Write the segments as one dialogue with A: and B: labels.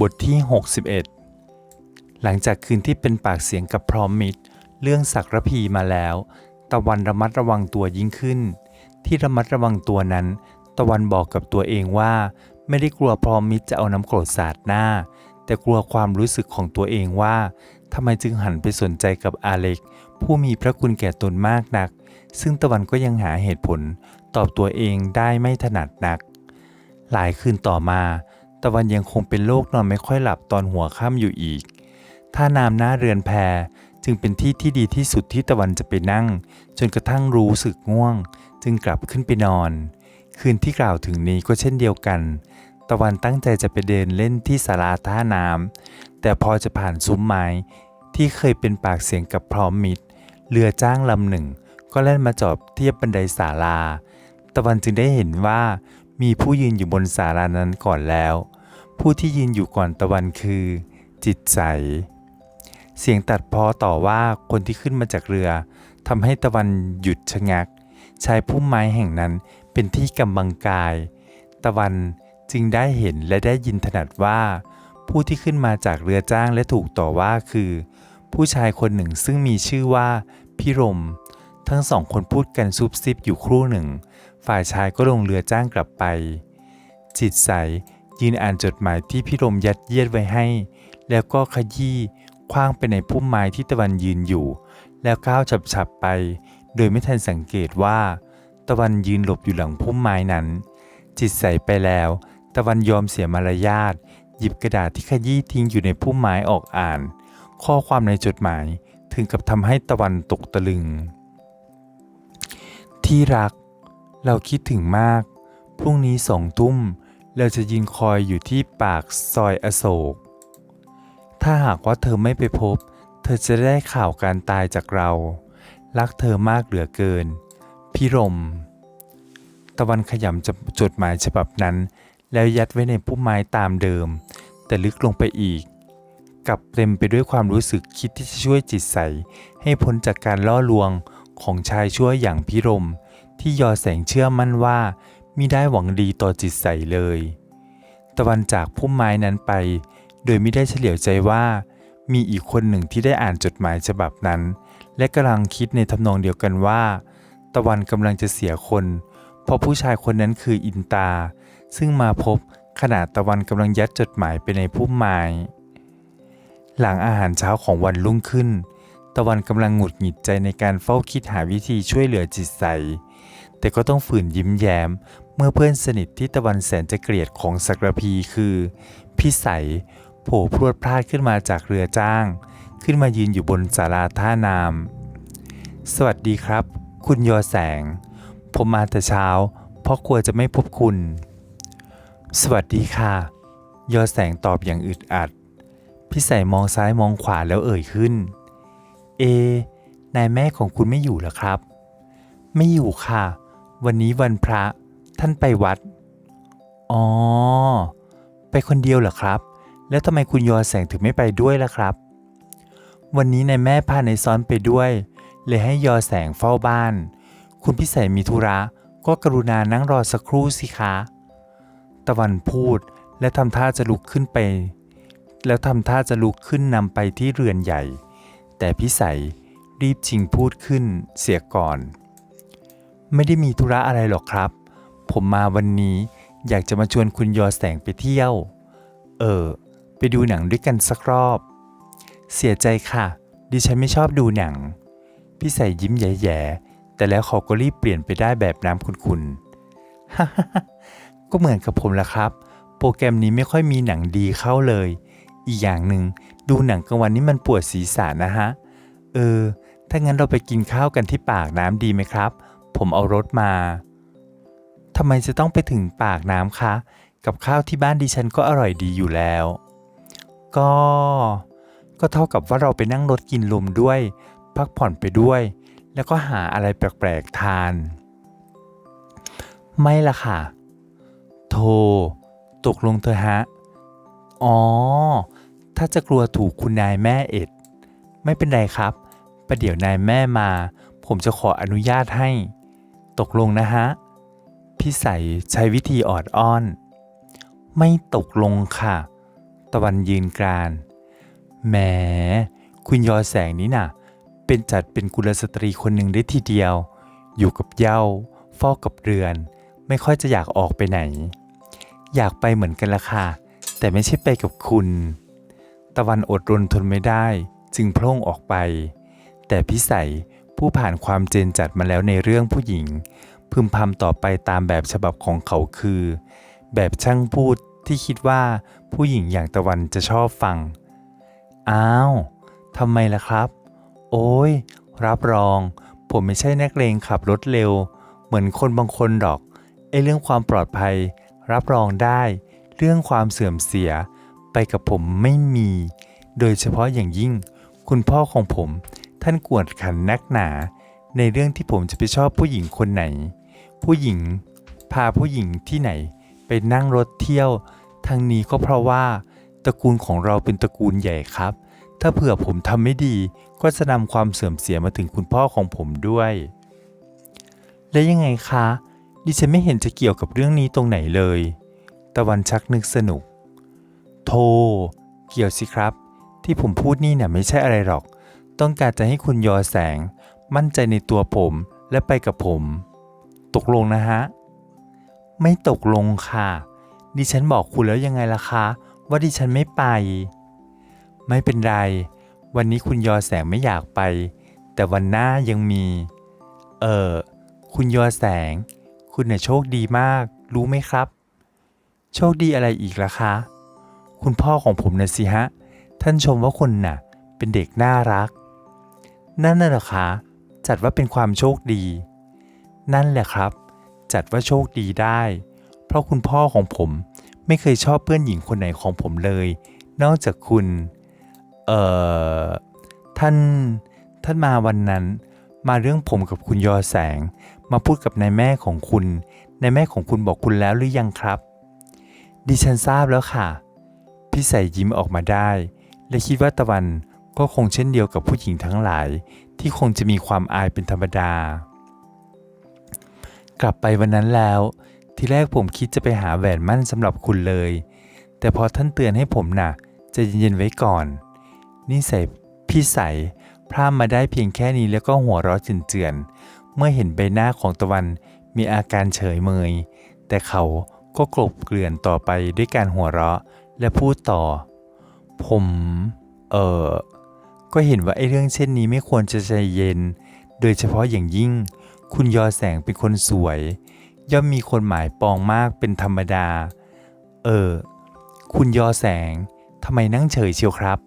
A: บทที่ 61 หลังจากคืนที่เป็นปากเสียงกับพร้อมมิตร เรื่องศักระพีมาแล้ว ตะวันระมัดระวังตัวยิ่งขึ้น ที่ระมัดระวังตัวนั้น ตะวันบอกกับตัวเองว่า ไม่ได้กลัวพร้อมมิตรจะเอาน้ำโกรธสาดหน้า แต่กลัวความรู้สึกของตัวเองว่าทำไมจึงหันไปสนใจกับอาเล็ก ผู้มีพระคุณแก่ตนมากนัก ซึ่งตะวันก็ยังหาเหตุผล ตอบตัวเองได้ไม่ถนัดนัก หลายคืนต่อมา ตะวันยังคงเป็นโรคนอนไม่ค่อยหลับตอนหัวค่ำอยู่อีก ท่าน้ำหน้าเรือนแพจึงเป็นที่ที่ดีที่สุดที่ตะวันจะไปนั่ง จนกระทั่งรู้สึกง่วง จึงกลับขึ้นไปนอน คืนที่กล่าวถึงนี้ก็เช่นเดียวกัน ตะวันตั้งใจจะไปเดินเล่นที่ศาลาท่าน้ำแต่พอจะผ่านซุ้มไม้ที่เคยเป็นปากเสียงกับพร้อมมิตร เรือจ้างลำหนึ่ง ก็แล่นมาจอดเทียบบันไดศาลา ตะวันจึงได้เห็นว่ามีผู้ยืนอยู่บนศาลานั้นก่อนแล้ว ผู้ที่ยืนอยู่ก่อนตะวันคือ จิตใส เสียงตัดพ้อต่อว่าคนที่ขึ้นมาจากเรือทำให้ตะวันหยุดชะงัก ชายพุ่มไม้แห่งนั้นเป็นที่กำบังกาย ตะวันจึงได้เห็นและได้ยินถนัดว่า ผู้ที่ขึ้นมาจากเรือจ้างและถูกต่อว่าคือ ผู้ชายคนหนึ่งซึ่งมีชื่อว่า พิรม ทั้งสองคนพูดกันซุบซิบอยู่ครู่หนึ่ง ฝ่ายชายก็ลงเรือจ้างกลับไป จิตใส ยืนอ่านจดหมายที่พิรมยัดเยียดไว้ให้ แล้วก็ขยี้คว้างไปในพุ่มไม้ที่ตะวันยืนอยู่ แล้วก้าวฉับๆไป โดยไม่ทันสังเกตว่า ตะวันยืนหลบอยู่หลังพุ่มไม้นั้น จิตใสไปแล้ว ตะวันยอมเสียมารยาทหยิบกระดาษที่ขยี้ทิ้งอยู่ในพุ่มไม้ออกอ่าน ข้อความในจดหมายถึงกับทำให้ตะวันตกตะลึง ที่รัก เราคิดถึงมาก พรุ่งนี้สองทุ่ม เราจะยืนคอยอยู่ที่ปากซอยอโศก ถ้าหากว่าเธอไม่ไปพบ เธอจะได้ข่าวการตายจากเรา รักเธอมากเหลือเกินพี่รม ตะวันขยำจจดหมายฉบับนั้น แล้วยัดไว้ในพุ่มไม้ตามเดิม แต่ลึกลงไปอีก กลับเต็มไปด้วยความรู้สึกคิดที่จะช่วยจิตใส ให้พ้นจากการล่อลวงของชายชั่วอย่างพิรม ที่ยอแสงเชื่อมั่นว่า มิได้หวังดีต่อจิตใสเลย ตะวันจากพุ่มไม้นั้นไป โดยไม่ได้เฉลียวใจว่า มีอีกคนหนึ่งที่ได้อ่านจดหมายฉบับนั้น และกำลังคิดในทำนองเดียวกันว่า ตะวันกำลังจะเสียคน เพราะผู้ชายคนนั้นคืออินตา ซึ่งมาพบขณะตะวันกำลังยัดจดหมายไปในพุ่มไม้หลังอาหารเช้าของวันรุ่งขึ้น ตะวันกำลังหงุดหงิดใจในการเฝ้าคิดหาวิธีช่วยเหลือจิตใส แต่ก็ต้องฝืนยิ้มแย้ม เมื่อเพื่อนสนิทที่ตะวันแสนจะเกลียดของสักระพีคือ พี่ใสโผล่พรวดพลาดขึ้นมาจากเรือจ้าง ขึ้นมายืนอยู่บนศาลาท่านาม สวัสดีครับ คุณยอแสง ผมมาแต่เช้า เพราะกลัวจะไม่พบคุณ สวัสดีค่ะ ยอแสงตอบอย่างอึดอัด พี่ใสมองซ้ายมองขวาแล้วเอ่ยขึ้น เอนายแม่ของคุณไม่อยู่หรอครับ ไม่อยู่ค่ะ วันนี้วันพระท่านไปวัด อ๋อ ไปคนเดียวเหรอครับ แล้วทำไมคุณยอแสงถึงไม่ไปด้วยล่ะครับ วันนี้นายแม่พานายซ้อนไปด้วย เลยให้ยอแสงเฝ้าบ้าน คุณพิสัยมีธุระก็กรุณานั่งรอสักครู่สิคะ ตะวันพูดและทำท่าจะลุกขึ้นไป แล้วทำท่าจะลุกขึ้นนำไปที่เรือนใหญ่ แต่พิสัยรีบชิงพูดขึ้นเสียก่อน ไม่ได้มีธุระอะไรหรอกครับ ผมมาวันนี้อยากจะมาชวนคุณยอแสงไปเที่ยว เออ ไปดูหนังด้วยกันสักรอบ เสียใจค่ะ ดิฉันไม่ชอบดูหนัง พี่ใส่ยิ้มแย่ๆ แต่แล้วเขาก็รีบเปลี่ยนไปได้แบบน้ำคุณๆฮ่าก็เหมือนกับผมละครับ โปรแกรมนี้ไม่ค่อยมีหนังดีเข้าเลย อีกอย่างหนึ่งดูหนังกลางวันนี้มันปวดศีรษะนะฮะ เออ ถ้างั้นเราไปกินข้าวกันที่ปากน้ำดีไหมครับ ผมเอารถมาทำไมจะต้องไปถึงปากน้ำคะ กับข้าวที่บ้านดิฉันก็อร่อยดีอยู่แล้ว ก็ ก็เท่ากับว่าเราไปนั่งรถกินลมด้วย พักผ่อนไปด้วย แล้วก็หาอะไรแปลกๆทาน ไม่ละค่ะ โทรตกลงเธอฮะ อ๋อ ถ้าจะกลัวถูกคุณนายแม่เอ็ด ไม่เป็นไรครับ ประเดี๋ยวนายแม่มา ผมจะขออนุญาตให้ ตกลงนะฮะ พี่ใสใช้วิธีออดอ้อน ไม่ตกลงค่ะ ตะวันยืนกรานแหม คุณยอแสงนี้น่ะ เป็นจัดเป็นกุลสตรีคนหนึ่งได้ทีเดียว อยู่กับเย้าเฝ้ากับเรือน ไม่ค่อยจะอยากออกไปไหน อยากไปเหมือนกันละค่ะ แต่ไม่ใช่ไปกับคุณ ตะวันอดรนทนไม่ได้ จึงพล่งออกไป แต่พิสัย ผู้ผ่านความเจนจัดมาแล้วในเรื่องผู้หญิง พึมพำต่อไปตามแบบฉบับของเขาคือ แบบช่างพูดที่คิดว่าผู้หญิงอย่างตะวันจะชอบฟัง อ้าวทำไมล่ะครับ โอ้ย รับรอง ผมไม่ใช่นักเลงขับรถเร็ว เหมือนคนบางคนหรอกไอ้เรื่องความปลอดภัย รับรองได้ เรื่องความเสื่อมเสีย ไปกับผมไม่มี โดยเฉพาะอย่างยิ่ง คุณพ่อของผม ท่านกวดขันนักหนา ในเรื่องที่ผมจะไปชอบผู้หญิงคนไหน ผู้หญิงพาผู้หญิงที่ไหน ไปนั่งรถเที่ยวทางนี้ก็เพราะว่าตระกูลของเราเป็นตระกูลใหญ่ครับ ถ้าเผื่อผมทำไม่ดี ก็จะนำความเสื่อมเสียมาถึงคุณพ่อของผมด้วย และยังไงคะ ดิฉันไม่เห็นจะเกี่ยวกับเรื่องนี้ตรงไหนเลย ตะวันชักนึกสนุกโธ่เกี่ยวสิครับ ที่ผมพูดนี่เนี่ยไม่ใช่อะไรหรอก ต้องการจะให้คุณยอแสง มั่นใจในตัวผมและไปกับผม ตกลงนะฮะ ไม่ตกลงค่ะ ดิฉันบอกคุณแล้วยังไงล่ะคะ ว่าดิฉันไม่ไป ไม่เป็นไร วันนี้คุณยอแสงไม่อยากไป แต่วันหน้ายังมี เออคุณยอแสง คุณเนี่ยโชคดีมาก รู้ไหมครับ โชคดีอะไรอีกล่ะคะ คุณพ่อของผมนะสิฮะ ท่านชมว่าคุณน่ะ เป็นเด็กน่ารัก นั่นน่ะเหรอคะ จัดว่าเป็นความโชคดี นั่นแหละครับ จัดว่าโชคดีได้ เพราะคุณพ่อของผมไม่เคยชอบเพื่อนหญิงคนไหนของผมเลย นอกจากคุณ เอ่อ ท่าน ท่านมาวันนั้น มาเรื่องผมกับคุณยอแสง มาพูดกับนายแม่ของคุณ นายแม่ของคุณบอกคุณแล้วหรือยังครับ ดิฉันทราบแล้วค่ะ พี่ใส่ยิ้มออกมาได้ และคิดว่าตะวัน ก็คงเช่นเดียวกับผู้หญิงทั้งหลายที่คงจะมีความอายเป็นธรรมดา กลับไปวันนั้นแล้ว ทีแรกผมคิดจะไปหาแหวนมั่นสำหรับคุณเลย แต่พอท่านเตือนให้ผมน่ะจะเย็นๆไว้ก่อนนี่ใส่พี่ใสพร่ำมาได้เพียงแค่นี้แล้วก็หัวเราะเจือนๆเมื่อเห็นใบหน้าของตะวันมีอาการเฉยเมย แต่เขาก็กลบเกลื่อนต่อไปด้วยการหัวเราะและพูดต่อ ผม เออ ก็เห็นว่าไอ้เรื่องเช่นนี้ไม่ควรจะใจเย็น โดยเฉพาะอย่างยิ่ง คุณยอแสงเป็นคนสวย ย่อมมีคนหมายปองมากเป็นธรรมดา เออ คุณยอแสงทำไมนั่งเฉยเชียวครับ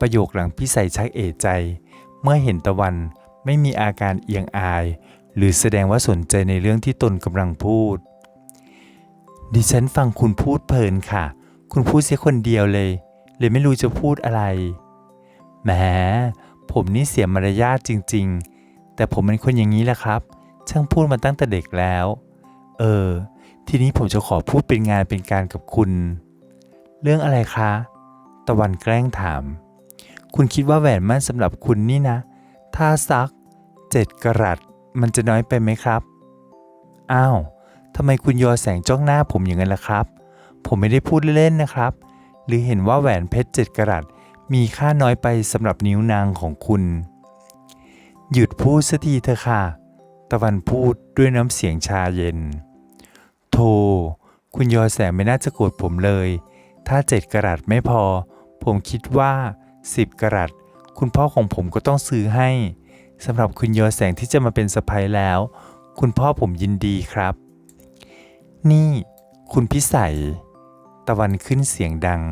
A: ประโยคหลังพี่ใส่ชักเอะใจ เมื่อเห็นตะวันไม่มีอาการเอียงอาย หรือแสดงว่าสนใจในเรื่องที่ตนกำลังพูด ดิฉันฟังคุณพูดเพลินค่ะ คุณพูดเสียคนเดียวเลย เลยไม่รู้จะพูดอะไร แหมผมนี่เสียมารยาทจริง ๆ แต่ผมเป็นคนอย่างนี้แหละครับ ช่างพูดมาตั้งแต่เด็กแล้ว เออ ทีนี้ผมจะขอพูดเป็นงานเป็นการกับคุณ เรื่องอะไรคะ ตะวันแกล้งถาม คุณคิดว่าแหวนมั่นสำหรับคุณนี่นะ ถ้าซักเจ็ดกะรัตมันจะน้อยไปไหมครับ อ้าวทำไมคุณยอแสงจ้องหน้าผมอย่างนั้นล่ะครับ ผมไม่ได้พูดเล่นๆนะครับ หรือเห็นว่าแหวนเพชรเจ็ดกะรัต มีค่าน้อยไปสำหรับนิ้วนางของคุณ หยุดพูดสักทีเถอะค่ะ ตะวันพูดด้วยน้ำเสียงชาเย็นโธ่คุณยอแสงไม่น่าจะโกรธผมเลย ถ้าเจ็ดกะรัตไม่พอ ผมคิดว่าสิบกะรัตคุณพ่อของผมก็ต้องซื้อให้สำหรับคุณยอแสงที่จะมาเป็นสะพ้ยแล้ว คุณพ่อผมยินดีครับ นี่ คุณพิสัย ตะวันขึ้นเสียงดัง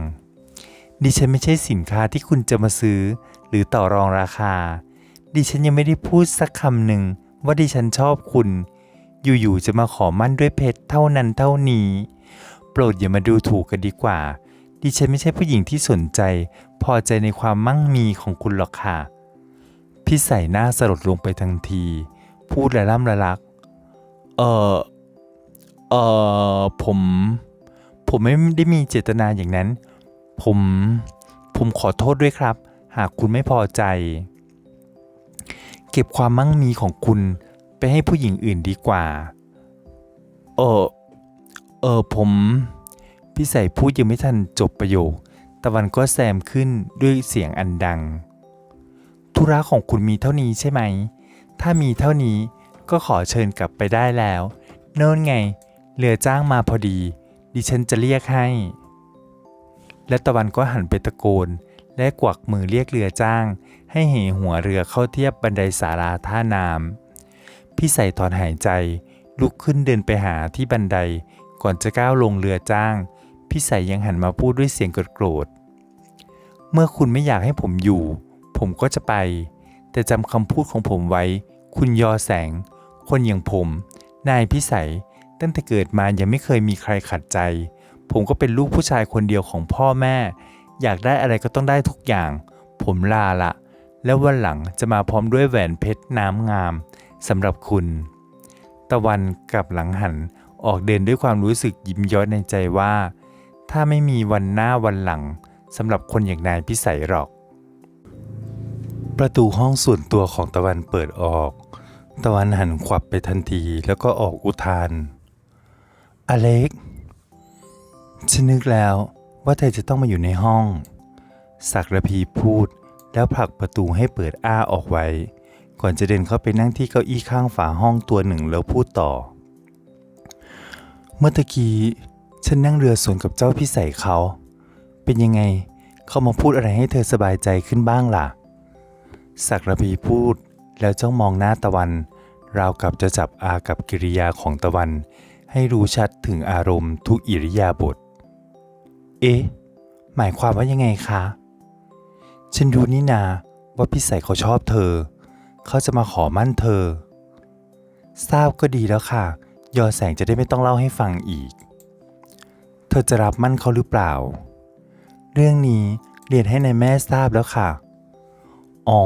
A: ดิฉันไม่ใช่สินค้าที่คุณจะมาซื้อ หรือต่อรองราคา ดิฉันยังไม่ได้พูดสักคำหนึ่งว่าดิฉันชอบคุณ อยู่ๆจะมาขอมั่นด้วยเพชรเท่านั้นเท่านี้ โปรดอย่ามาดูถูกกันดีกว่า ดิฉันไม่ใช่ผู้หญิงที่สนใจ พอใจในความมั่งมีของคุณหรอกค่ะ พี่ใส่หน้าสลดลงไปทันที พูดละล่ำละลัก เออเออผม ผมไม่ได้มีเจตนาอย่างนั้น ผมผมขอโทษด้วยครับ หากคุณไม่พอใจ เก็บความมั่งมีของคุณไปให้ผู้หญิงอื่นดีกว่า เออ เออผม พี่ใส่พูดยังไม่ทันจบประโยค ตะวันก็แซมขึ้นด้วยเสียงอันดัง ธุระของคุณมีเท่านี้ใช่ไหม ถ้ามีเท่านี้ก็ขอเชิญกลับไปได้แล้ว โน่นไง เรือจ้างมาพอดี ดิฉันจะเรียกให้ และตะวันก็หันไปตะโกน และกวักมือเรียกเรือจ้าง ให้เหหัวเรือเข้าเทียบบันไดศาลาท่าน้ำพี่ใส่ถอนหายใจ ลุกขึ้นเดินไปหาที่บันได ก่อนจะก้าวลงเรือจ้าง พี่ใส่ยังหันมาพูดด้วยเสียงโกรธเมื่อคุณไม่อยากให้ผมอยู่ ผมก็จะไป แต่จำคำพูดของผมไว้ คุณยอแสง คนอย่างผม นายพิสัย ตั้งแต่เกิดมายังไม่เคยมีใครขัดใจ ผมก็เป็นลูกผู้ชายคนเดียวของพ่อแม่ อยากได้อะไรก็ต้องได้ทุกอย่าง ผมลาละ แล้ววันหลังจะมาพร้อมด้วยแหวนเพชรน้ำงามสำหรับคุณ ตะวันกลับหลังหันออกเดินด้วยความรู้สึกยิ้มย้อยในใจว่า ถ้าไม่มีวันหน้าวันหลังสำหรับคนอย่างนายพิสัยหรอก ประตูห้องส่วนตัวของตะวันเปิดออก ตะวันหันขวับไปทันทีแล้วก็ออกอุทาน อเล็ก ฉันนึกแล้วว่าเธอจะต้องมาอยู่ในห้อง ศักระพีพูดแล้วผลักประตูให้เปิดอ้าออกไว้ ก่อนจะเดินเข้าไปนั่งที่เก้าอี้ข้างฝาห้องตัวหนึ่งแล้วพูดต่อ เมื่อตะกี้ฉันนั่งเรือสวนกับเจ้าพี่ใส่เขา เป็นยังไงเขามาพูดอะไรให้เธอสบายใจขึ้นบ้างล่ะ ศักระพีพูดแล้วจ้องมองหน้าตะวัน ราวกับจะจับอากับกิริยาของตะวัน ให้รู้ชัดถึงอารมณ์ทุกอิริยาบถ เอ๊ะ หมายความว่ายังไงคะ ฉันรู้นี่นาว่าพี่ใส่เขาชอบเธอ เขาจะมาขอมั่นเธอ ทราบก็ดีแล้วค่ะ ยอแสงจะได้ไม่ต้องเล่าให้ฟังอีก เธอจะรับมั่นเขาหรือเปล่า เรื่องนี้เรียนให้ในายแม่ทราบแล้วค่ะ อ๋อ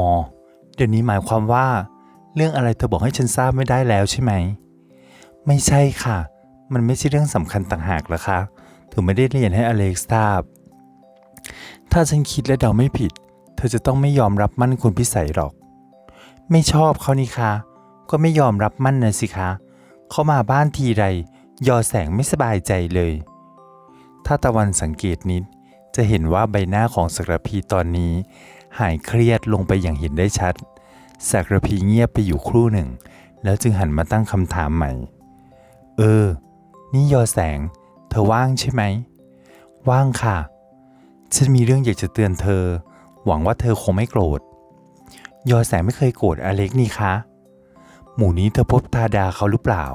A: เดี๋ยวนี้หมายความว่า เรื่องอะไรเธอบอกให้ฉันทราบไม่ได้แล้วใช่ไหม ไม่ใช่ค่ะ มันไม่ใช่เรื่องสำคัญต่างหากหรอคะ ถึงไม่ได้เรียนให้อเล็กซ์ทราบ ถ้าฉันคิดและเดาไม่ผิด เธอจะต้องไม่ยอมรับมั่นคุณพิสัยหรอก ไม่ชอบเขานี่คะก็ไม่ยอมรับมั่นนะสิคะ เขามาบ้านทีไรยอแสงไม่สบายใจเลย ถ้าตะวันสังเกตนิด จะเห็นว่าใบหน้าของสักรพีตอนนี้ หายเครียดลงไปอย่างเห็นได้ชัดสักรพีเงียบไปอยู่ครู่หนึ่ง แล้วจึงหันมาตั้งคำถามใหม่ เออ นี่ยอแสง เธอว่างใช่ไหม ว่างค่ะ ฉันมีเรื่องอยากจะเตือนเธอ หวังว่าเธอคงไม่โกรธ ยอแสงไม่เคยโกรธอเล็กนี่คะ หมู่นี้เธอพบทาดาเขาหรือเปล่า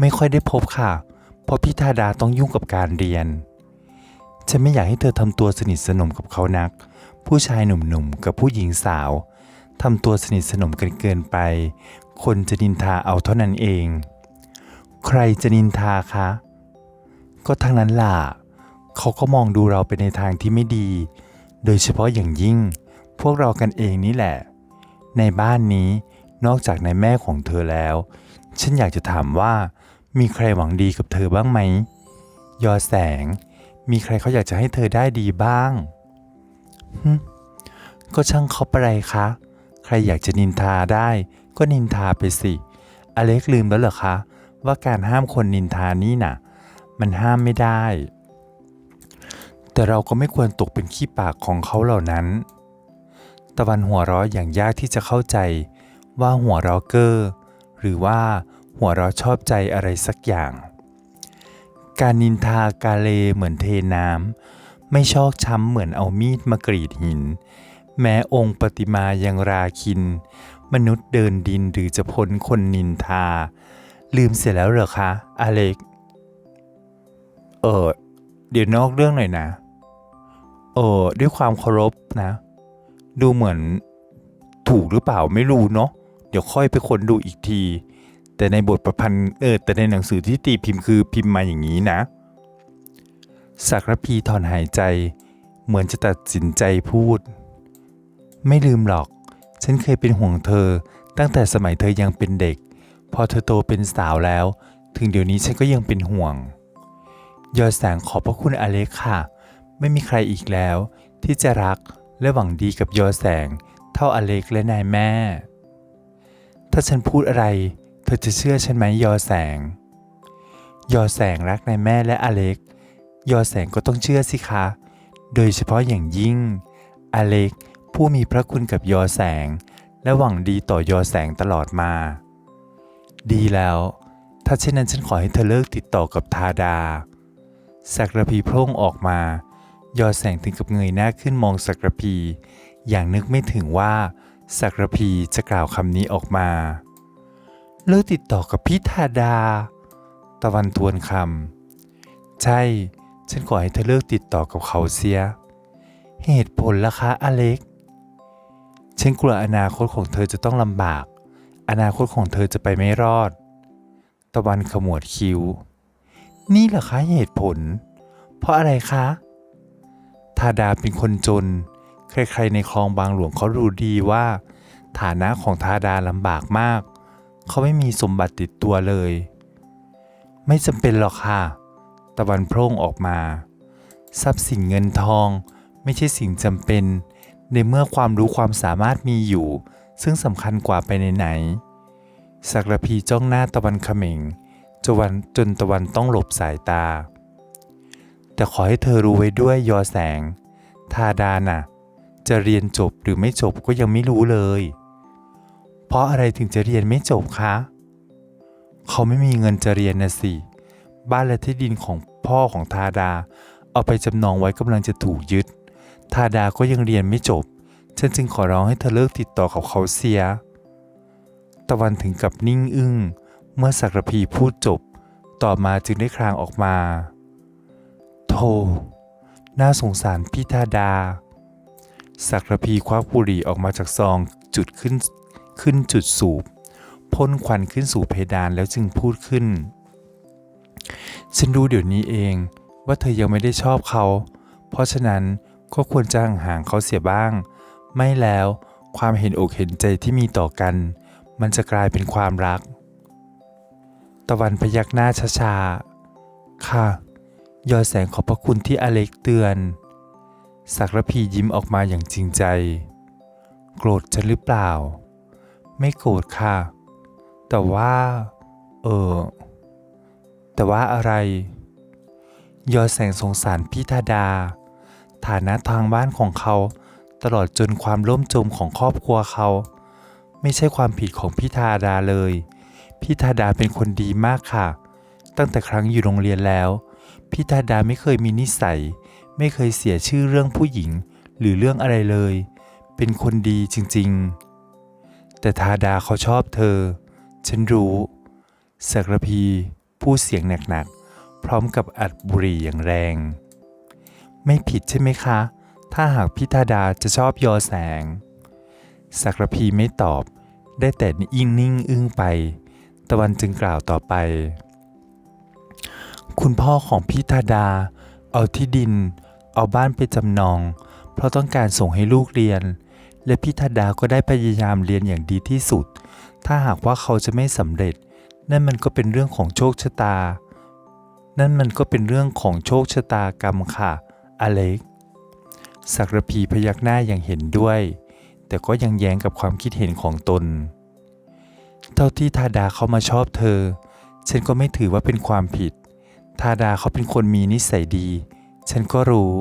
A: ไม่ค่อยได้พบค่ะ เพราะพี่ทาดาต้องยุ่งกับการเรียน ฉันไม่อยากให้เธอทำตัวสนิทสนมกับเขานัก ผู้ชายหนุ่มๆกับผู้หญิงสาวทำตัวสนิทสนมกันเกินไป คนจะนินทาเอาเท่านั้นเอง ใครจะนินทาคะ ก็ทั้งนั้นล่ะ เขาก็มองดูเราไปในทางที่ไม่ดี โดยเฉพาะอย่างยิ่ง พวกเรากันเองนี่แหละ ในบ้านนี้นอกจากในแม่ของเธอแล้ว ฉันอยากจะถามว่ามีใครหวังดีกับเธอบ้างไหม ยอแสง มีใครเขาอยากจะให้เธอได้ดีบ้างก็ช่างเขาไปไรคะ ใครอยากจะนินทาได้ ก็นินทาไปสิ อเล็กลืมแล้วเหรอคะ ว่าการห้ามคนนินทานี่น่ะ มันห้ามไม่ได้ แต่เราก็ไม่ควรตกเป็นขี้ปากของเขาเหล่านั้น ตะวันหัวเราะอย่างยากที่จะเข้าใจว่าหัวเราะเกอร์หรือว่าหัวเราะชอบใจอะไรสักอย่าง การนินทากาเลเหมือนเทน้ำไม่ชอกช้ำเหมือนเอามีดมากรีดหิน แม้องค์ปฏิมายังราคิน มนุษย์เดินดินหรือจะพ้นคนนินทา ลืมเสียแล้วเหรอคะ อเล็ก เออเดี๋ยวนอกเรื่องหน่อยนะ เออด้วยความเคารพนะ ดูเหมือนถูกหรือเปล่าไม่รู้เนาะเดี๋ยวค่อยไปค้นดูอีกที แต่ในบทประพันธ์เออแต่ในหนังสือที่ตีพิมพ์คือพิมพ์มาอย่างนี้นะสักรพีถอนหายใจ เหมือนจะตัดสินใจพูด ไม่ลืมหรอก ฉันเคยเป็นห่วงเธอ ตั้งแต่สมัยเธอยังเป็นเด็ก พอเธอโตเป็นสาวแล้ว ถึงเดี๋ยวนี้ฉันก็ยังเป็นห่วง ยอดแสงขอบพระคุณอเล็กค่ะ ไม่มีใครอีกแล้ว ที่จะรักและหวังดีกับยอแสง เท่าอเล็กและนายแม่ ถ้าฉันพูดอะไร เธอจะเชื่อฉันไหมยอแสง ยอแสงรักนายแม่และอเล็ก ยอแสงก็ต้องเชื่อสิคะ โดยเฉพาะอย่างยิ่ง อเล็กผู้มีพระคุณกับยอแสง และหวังดีต่อยอแสงตลอดมา ดีแล้ว ถ้าเช่นนั้นฉันขอให้เธอเลิกติดต่อกับทาดา สักระพีโพร่งออกมา ยอดแสงถึงกับเงยหน้าขึ้นมองสักระพี อย่างนึกไม่ถึงว่าสักระพีจะกล่าวคำนี้ออกมา เลิกติดต่อกับพี่ทาดา ตะวันทวนคำ ใช่ ฉันขอให้เธอเลิกติดต่อกับเขาเสีย เหตุผลล่ะคะอเล็ก ฉันกลัวอนาคตของเธอจะต้องลำบาก อนาคตของเธอจะไปไม่รอด ตะวันขมวดคิ้ว นี่เหรอคะเหตุผล เพราะอะไรคะทาดาเป็นคนจน ใครๆในคลองบางหลวงเขารู้ดีว่า ฐานะของทาดาลำบากมาก เขาไม่มีสมบัติติดตัวเลย ไม่จำเป็นหรอกค่ะ ตะวันโพร่งออกมา ทรัพย์สินเงินทองไม่ใช่สิ่งจำเป็น ในเมื่อความรู้ความสามารถมีอยู่ ซึ่งสำคัญกว่าไปไหนๆสักระพีจ้องหน้าตะวันเขม็ง จนวันจนตะวันต้องหลบสายตา แต่ขอให้เธอรู้ไว้ด้วยยอแสง ทาดาน่ะ จะเรียนจบหรือไม่จบก็ยังไม่รู้เลย เพราะอะไรถึงจะเรียนไม่จบคะ เขาไม่มีเงินจะเรียนนะสิ บ้านและที่ดินของพ่อของทาดา เอาไปจำนองไว้กำลังจะถูกยึด ทาดาก็ยังเรียนไม่จบ ฉันจึงขอร้องให้เธอเลิกติดต่อกับเขาเสีย ตะวันถึงกับนิ่งอึ้ง เมื่อสักระพีพูดจบ ต่อมาจึงได้ครางออกมา โธ่น่าสงสารพี่ทาดา สักระพีควักบุหรี่ออกมาจากซองจุดขึ้นขึ้นจุดสูบพ่นควันขึ้นสู่เพดานแล้วจึงพูดขึ้น ฉันรู้เดี๋ยวนี้เองว่าเธอยังไม่ได้ชอบเขา เพราะฉะนั้นก็ควรจะห่างเขาเสียบ้าง ไม่แล้วความเห็นอกเห็นใจที่มีต่อกัน มันจะกลายเป็นความรัก ตะวันพยักหน้าช้าๆ ค่ะ ยอแสงขอบพระคุณที่อเล็กเตือน สักระพียิ้มออกมาอย่างจริงใจ โกรธฉันหรือเปล่า ไม่โกรธค่ะ แต่ว่า เออ แต่ว่าอะไร ยอแสงสงสารพี่ธาดา ฐานะทางบ้านของเขาตลอดจนความล่มจมของครอบครัวเขา ไม่ใช่ความผิดของพี่ธาดาเลย พี่ธาดาเป็นคนดีมากค่ะ ตั้งแต่ครั้งอยู่โรงเรียนแล้ว พี่ธาดาไม่เคยมีนิสัย ไม่เคยเสียชื่อเรื่องผู้หญิง หรือเรื่องอะไรเลย เป็นคนดีจริงๆ แต่ธาดาเขาชอบเธอ ฉันรู้สักรพีพูดเสียงหนักๆ พร้อมกับอัดบุหรี่อย่างแรง ไม่ผิดใช่ไหมคะ ถ้าหากพิธาดาจะชอบยอแสงสักรพีไม่ตอบ ได้แต่ยิ่งนิ่งอึ้งไป ตะวันจึงกล่าวต่อไป คุณพ่อของพิธาดา เอาที่ดิน เอาบ้านไปจำนอง เพราะต้องการส่งให้ลูกเรียน และพิธาดาก็ได้พยายามเรียนอย่างดีที่สุด ถ้าหากว่าเขาจะไม่สำเร็จ นั่นมันก็เป็นเรื่องของโชคชะตา นั่นมันก็เป็นเรื่องของโชคชะตากรรมค่ะ อเล็กสักรพีพยักหน้าอย่างเห็นด้วย แต่ก็ยังแย้งกับความคิดเห็นของตน เท่าที่ทาดาเขามาชอบเธอ ฉันก็ไม่ถือว่าเป็นความผิด ทาดาเขาเป็นคนมีนิสัยดี ฉันก็รู้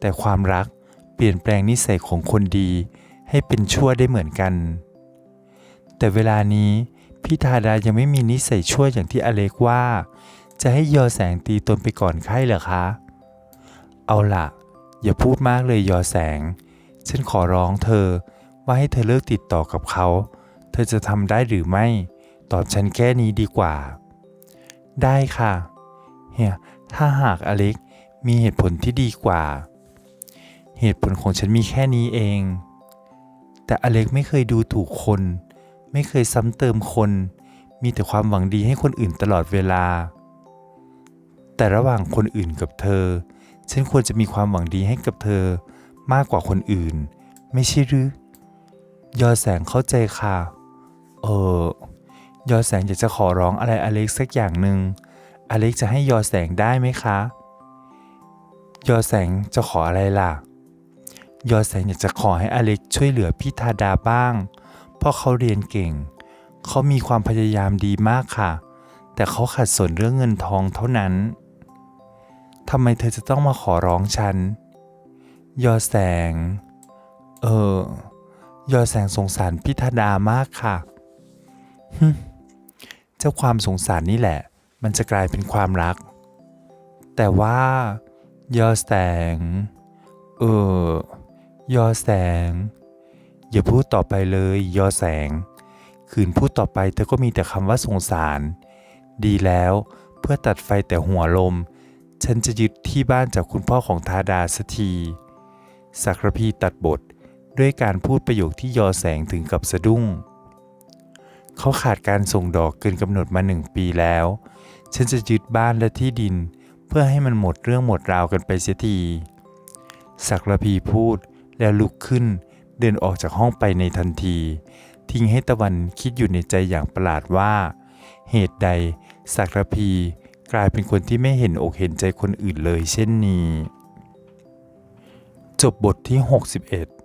A: แต่ความรักเปลี่ยนแปลงนิสัยของคนดี ให้เป็นชั่วได้เหมือนกัน แต่เวลานี้พี่ทาดายังไม่มีนิสัยชั่วอย่างที่อเล็กว่า จะให้ยอแสงตีตนไปก่อนไข้เหรอคะ เอาล่ะอย่าพูดมากเลยยอแสง ฉันขอร้องเธอว่าให้เธอเลิกติดต่อกับเขา เธอจะทำได้หรือไม่ ตอบฉันแค่นี้ดีกว่า ได้ค่ะ เฮีย ถ้าหากอเล็กมีเหตุผลที่ดีกว่า เหตุผลของฉันมีแค่นี้เอง แต่อเล็กไม่เคยดูถูกคน ไม่เคยซ้ำเติมคน มีแต่ความหวังดีให้คนอื่นตลอดเวลา แต่ระหว่างคนอื่นกับเธอ ฉันควรจะมีความหวังดีให้กับเธอ มากกว่าคนอื่น ไม่ใช่หรือ ยอแสงเข้าใจค่ะ เออยอแสงอยากจะขอร้องอะไรอเล็กสักอย่างหนึ่งอเล็กจะให้ยอแสงได้ไหมคะ ยอแสงจะขออะไรล่ะ ยอแสงอยากจะขอให้อเล็กช่วยเหลือพี่ธาดาบ้าง เพราะเขาเรียนเก่ง เขามีความพยายามดีมากค่ะ แต่เขาขัดสนเรื่องเงินทองเท่านั้นทำไมเธอจะต้องมาขอร้องฉัน ยอแสง เออ ยอแสงสงสารพิธดามากค่ะ เจ้าความสงสารนี่แหละ มันจะกลายเป็นความรัก แต่ว่ายอแสง เออยอแสง อย่าพูดต่อไปเลยยอแสง คืนพูดต่อไปเธอก็มีแต่คำว่าสงสาร ดีแล้วเพื่อตัดไฟแต่หัวลม ฉันจะยึดที่บ้านจากคุณพ่อของทาดาสักทีสักรพีตัดบทด้วยการพูดประโยคที่ยอแสงถึงกับสะดุ้ง เขาขาดการส่งดอกเกินกำหนดมาหนึ่งปีแล้ว ฉันจะยึดบ้านและที่ดิน เพื่อให้มันหมดเรื่องหมดราวกันไปเสียทีสักรพีพูดแล้วลุกขึ้น เดินออกจากห้องไปในทันที ทิ้งให้ตะวันคิดอยู่ในใจอย่างประหลาดว่า เหตุใดสักรพีกลายเป็นคนที่ไม่เห็นอกเห็นใจคนอื่นเลยเช่นนี้ จบบทที่ 61